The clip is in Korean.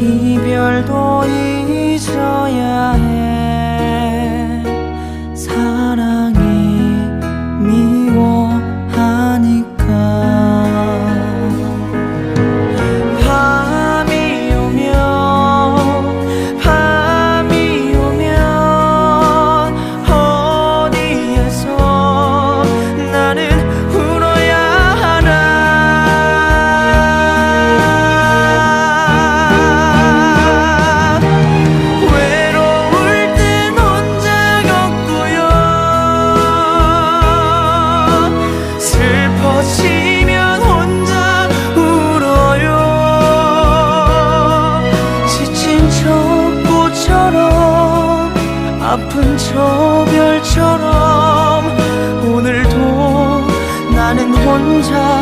이별도 아픈 저 별처럼 오늘도 나는 혼자